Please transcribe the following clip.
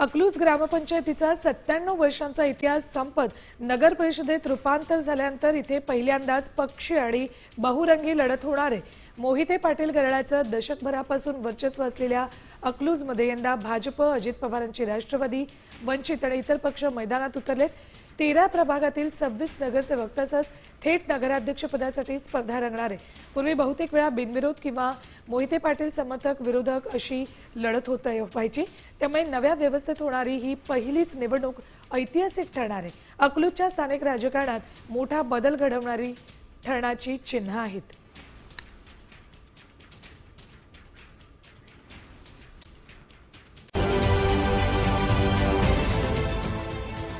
अकलूज ग्रामपंचायतीचा सत्त्याण्णव वर्षांचा इतिहास संपत नगर परिषदेत रूपांतर झाल्यानंतर इथे पहिल्यांदाच पक्षी आणि बहुरंगी लढत होणार आहे. मोहिते पाटील घराण्याचं दशकभरापासून वर्चस्व असलेल्या अकलूजमध्ये यंदा भाजप अजित पवारांची राष्ट्रवादी वंचित आणि इतर पक्ष मैदानात उतरलेत. तेरा प्रभागातील सव्वीस नगरसेवक तसंच थेट नगराध्यक्षपदासाठी स्पर्धा रंगणार आहे. पूर्वी बहुतेक वेळा बिनविरोध किंवा मोहिते पाटील समर्थक विरोधक अशी लढत होत व्हायची. त्यामुळे नव्या व्यवस्थेत होणारी ही पहिलीच निवडणूक ऐतिहासिक ठरणार आहे. अकलूजच्या स्थानिक राजकारणात मोठा बदल घडवणारी ठरण्याची चिन्ह आहेत.